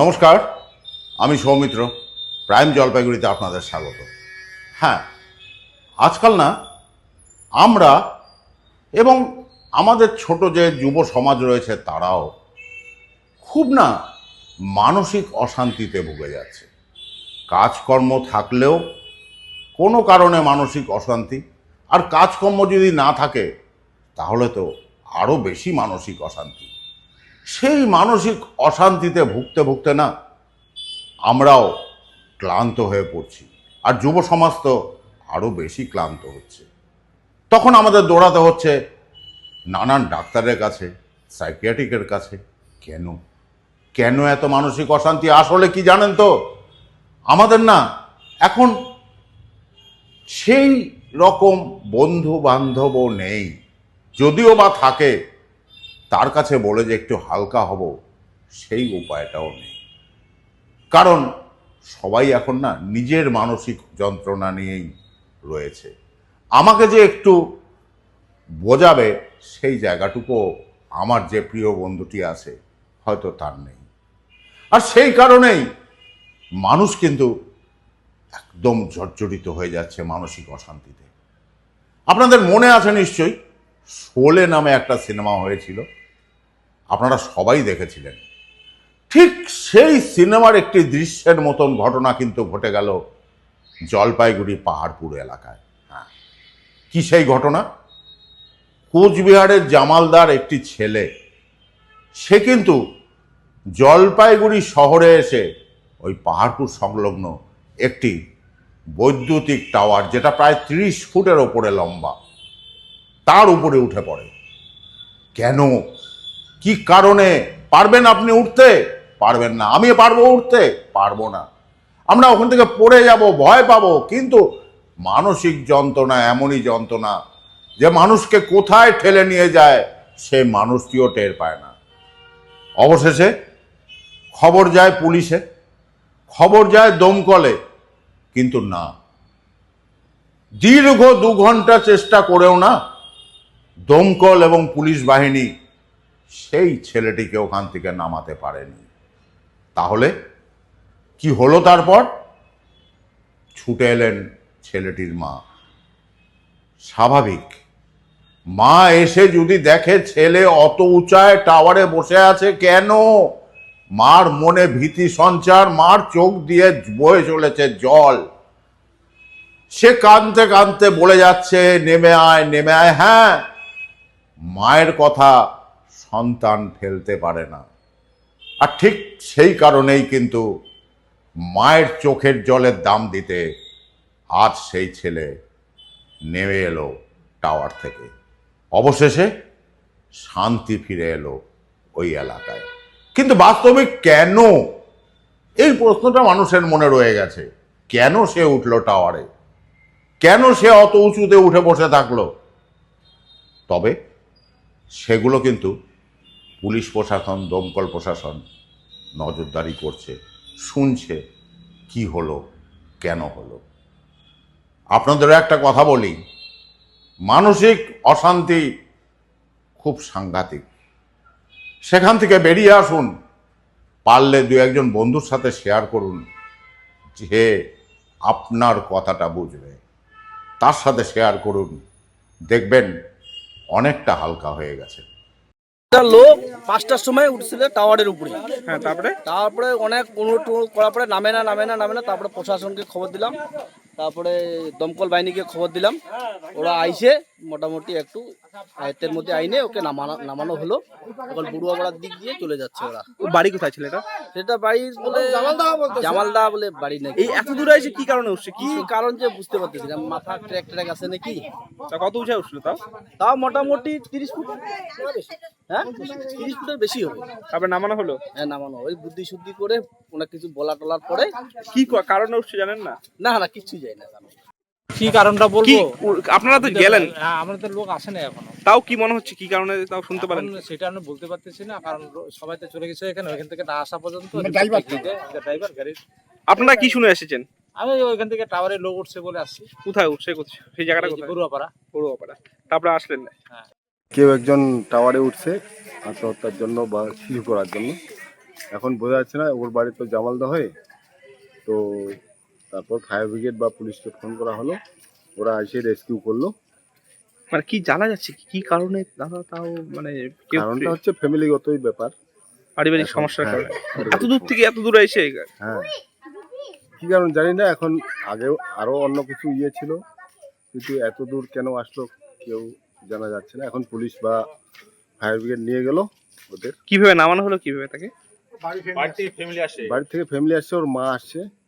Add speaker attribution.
Speaker 1: নমস্কার, আমি সৌমিত্র, প্রাইম জলপাইগুড়িতে আপনাদের স্বাগত। হ্যাঁ আজকাল না, আমরা এবং আমাদের ছোট যে যুব সমাজ রয়েছে তারাও খুব না মানসিক অশান্তিতে ভুগে যাচ্ছে। কাজকর্ম থাকলেও কোনো কারণে মানসিক অশান্তি, আর কাজকর্ম যদি না থাকে, তাহলে তো আরও বেশি মানসিক অশান্তি। সেই মানসিক অশান্তিতে ভুগতে ভুগতে না আমরাও ক্লান্ত হয়ে পড়ছি। আর যুব সমাজ তো আরও বেশি ক্লান্ত হচ্ছে। তখন আমাদের দৌড়াতে হচ্ছে নানান ডাক্তারের কাছে, সাইকিয়াট্রিকের কাছে। কেন? কেন এত মানসিক অশান্তি? আসলে কি জানেন তো? আমাদের না এখন সেই রকম বন্ধু বান্ধবও নেই। যদিও বা থাকে তার কাছে বলে যে একটু হালকা হব, সেই উপায়টাও নেই। কারণ সবাই এখন না নিজের মানসিক যন্ত্রণা নিয়েই রয়েছে। আমাকে যে একটু বোঝাবে সেই জায়গাটুকু আমার যে প্রিয় বন্ধুটি আছে, হয়তো তার নেই। আর সেই কারণেই মানুষ কিন্তু একদম জর্জরিত হয়ে যাচ্ছে মানসিক অশান্তিতে। আপনাদের মনে আছে নিশ্চয়ই? শোলে নামে একটা সিনেমা হয়েছিল। আপনারা সবাই দেখেছিলেন। ঠিক সেই সিনেমার একটি দৃশ্যের মতন ঘটনা কিন্তু ঘটে গেল জলপাইগুড়ি পাহাড়পুর এলাকায়। হ্যাঁ। কি সেই ঘটনা? কোচবিহারের জামালদার একটি ছেলে, সে কিন্তু জলপাইগুড়ি শহরে এসে ওই পাহাড়পুর সংলগ্ন একটি বৈদ্যুতিক টাওয়ার, যেটা প্রায় ত্রিশ ফুটের ওপরে লম্বা, তার উপরে উঠে পড়ে। কেন কি কারণে? পারবেন আপনি উঠতে? পারবেন না। আমি পারব উঠতে? পারব না। আমরা ওখান থেকে পড়ে যাব, ভয় পাবো, কিন্তু মানসিক যন্ত্রণা এমনই যন্ত্রণা যে মানুষকে কোথায় ঠেলে নিয়ে যায়, সে মানুষটিও টের পায় না। অবশেষে খবর যায় পুলিশে, খবর যায় দমকলে, কিন্তু না। দীর্ঘ দু ঘণ্টা চেষ্টা করেও না, দমকল এবং পুলিশ বাহিনী সেই ছেলেটিকে ওখান থেকে নামাতে পারেনি। তাহলে কি হলো তারপর? ছুটে এলেন ছেলেটির মা। স্বাভাবিক। মা এসে যদি দেখে ছেলে অত উঁচায় টাওয়ারে বসে আছে কেন? মার মনে ভীতি সঞ্চার, মার চোখ দিয়ে বয়ে চলেছে জল। সে কাঁদতে কাঁদতে বলে যাচ্ছে, নেমে আয় নেমে আয়। হ্যাঁ মায়ের কথা সন্তান ফেলতে পারে না। আর ঠিক সেই কারণেই কিন্তু মায়ের চোখের জলের দাম দিতে আজ সেই ছেলে নেমে এলো টাওয়ার থেকে। অবশেষে শান্তি ফিরে এলো ওই এলাকায়। কিন্তু বাস্তবিক কেন? এই প্রশ্নটা মানুষের মনে রয়ে গেছে। কেন সে উঠল টাওয়ারে? কেন সে অত উঁচুতে উঠে বসে থাকল? তবে সেগুলো কিন্তু পুলিশ প্রশাসন, দমকল প্রশাসন নজরদারি করছে, শুনছে কি হলো, কেন হলো। আপনাদেরও একটা কথা বলি, মানসিক অশান্তি খুব সাংঘাতিক। সেখান থেকে বেরিয়ে আসুন, পারলে দু একজন বন্ধুর সাথে শেয়ার করুন যে আপনার কথাটা বুঝবে। তার সাথে শেয়ার করুন, দেখবেন অনেকটা হালকা হয়ে গেছে।
Speaker 2: একটা লোক পাঁচটার সময় উঠছিল টাওয়ারের উপরে।
Speaker 3: হ্যাঁ তারপরে?
Speaker 2: তারপরে অনেক অনুরোধ করার পরে নামে না নামে না নামে না তারপরে প্রশাসনকে খবর দিলাম। তারপরে দমকল বাহিনীকে খবর দিলাম। ওরা আইসে মোটামুটি একটু আয়ত্তের মধ্যে আইনে ওকে নামানো নামানো হলো। এখন বুড়ুয়াপাড়ার দিক দিয়ে চলে যাচ্ছে ওরা।
Speaker 3: বাড়ি কোথায় ছিল এটা?
Speaker 2: সেটা বাড়ি বলে জামালদা বলে বাড়ি নাকি
Speaker 3: এই এত দূরে এসে কি কারণে উঠছে? কি
Speaker 2: কারণ যে বুঝতে পারতেছি না। মাথা ট্র্যাক ট্র্যাক আছে নাকি?
Speaker 3: তা কত উঠে উঠছিল তাও?
Speaker 2: তাও মোটামুটি তিরিশ ফুট। হ্যাঁ? তিরিশ ফুটের বেশি হবে।
Speaker 3: তারপরে নামানো হলো?
Speaker 2: হ্যাঁ নামানো। ওই বুদ্ধি শুদ্ধি করে ওনার কিছু বলা টলার পরে
Speaker 3: কি ক- কারণে উঠছে জানেন না?
Speaker 2: না না কিচ্ছু যায় না
Speaker 4: কি কারণটা বলব?
Speaker 3: আপনারা তো গেলেন।
Speaker 4: হ্যাঁ আমাদের তো লোক আসে না এখনও।
Speaker 3: তাও কি মনে হচ্ছে? কি কারণে তাও শুনতে পারেন?
Speaker 4: সেটা আমি বলতে পারতেছি না কারণ সবাই তো চলে গেছে এখানে ওইখান থেকে না আসা পর্যন্ত। ড্রাইভার গাড়ির
Speaker 3: আপনারা কি শুনে এসেছেন?
Speaker 4: আমি ওইখান থেকে টাওয়ারে লোক উঠছে বলে আসছি।
Speaker 3: কোথায় উঠছে কোথায়? সেই জায়গাটা কোথায়?
Speaker 4: বড়ুয়াপাড়া
Speaker 3: পড়ুয়াপাড়া তারপরে আসলেন না?
Speaker 5: কেউ একজন টাওয়ারে উঠছে আত্মহত্যার জন্য বা কিছু করার জন্য। এখন বোঝা যাচ্ছে না ওর বাড়ি তো জামালদা হয় তো তারপর ফায়ার ব্রিগেড বা পুলিশকে ফোন করা হলো ওরা এসে রেস্কিউ করল।
Speaker 3: মানে কি জানা যাচ্ছে কি- কি কারণে দাদা তাও মানে
Speaker 5: কারণটা হচ্ছে ফ্যামিলিগতই ব্যাপার।
Speaker 3: পারিবারিক
Speaker 5: এখন,
Speaker 3: সমস্যার
Speaker 5: হ্যাঁ,
Speaker 3: কারণে। এত দূর থেকে এত দূরে এসে
Speaker 5: হ্যাঁ। কি কারণ জানি না এখন আগেও আরও অন্য কিছু ইয়ে ছিল কিন্তু এত দূর কেন আসলো কেউ জানা যাচ্ছে না। এখন পুলিশ বা ফায়ার ব্রিগেড নিয়ে গেল ওদের।
Speaker 3: কীভাবে নামানো হলো কীভাবে তাকে?
Speaker 5: বাড়ি থেকে ফ্যামিলি আসছে ওর মা আসছে।